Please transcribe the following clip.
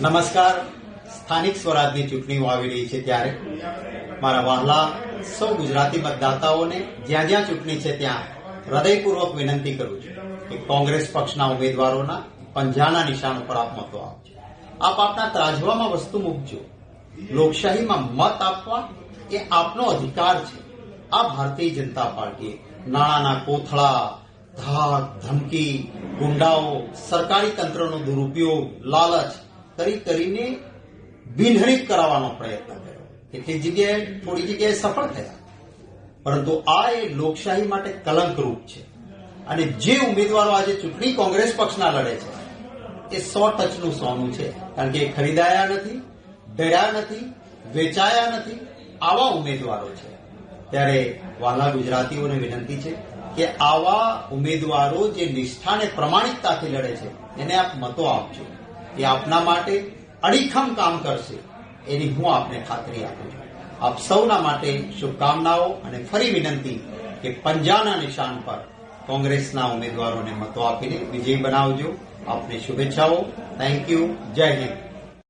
નમસ્કાર. સ્થાનિક સ્વરાજની ચૂંટણીઓ આવી રહી છે ત્યારે. મારા વહાલા સૌ ગુજરાતી મતદાતાઓને જ્યાં જ્યાં ચૂંટણી છે ત્યાં હૃદયપૂર્વક વિનંતી કરું છું કે કોંગ્રેસ પક્ષના ઉમેદવારોના પંજાના નિશાન ઉપર આપ મતો આપજો. આપ આપના ત્રાજવામાં વસ્તુ મૂકજો. લોકશાહીમાં મત આપવા એ આપનો અધિકાર છે. આ ભારતીય જનતા પાર્ટીએ નાણાંના કોથળા, ધાક, ધમકી, ગુંડાઓ, સરકારી તંત્રનો દુરુપયોગ, લાલચ કરી કરીને બિનહરીફ કરાવવાનો પ્રયત્ન કર્યો. કેટલીક જગ્યાએ થોડી જગ્યાએ સફળ થયા. પરંતુ આ એ લોકશાહી માટે કલંકરૂપ છે. અને જે ઉમેદવારો આજે ચૂંટણી કોંગ્રેસ પક્ષના લડે છે, એ સો ટચનું સોનું છે. કારણ કે એ ખરીદાયા નથી, ડર્યા નથી, વેચાયા નથી, આવા ઉમેદવારો છે. ત્યારે વાલા ગુજરાતીઓને વિનંતી છે કે આવા ઉમેદવારો જે નિષ્ઠાને પ્રમાણિકતાથી લડે છે, એને આપ મતો આપજો. એ આપના માટે અડીખમ કામ કરશે. એની હું આપને ખાતરી આપું છું. આપ સૌના માટે શુભકામનાઓ અને ફરી વિનંતી કે પંજાના નિશાન પર કોંગ્રેસના ઉમેદવારોને મતો આપીને વિજય બનાવજો. આપને શુભેચ્છાઓ. થેન્ક યુ જય હિન્દ.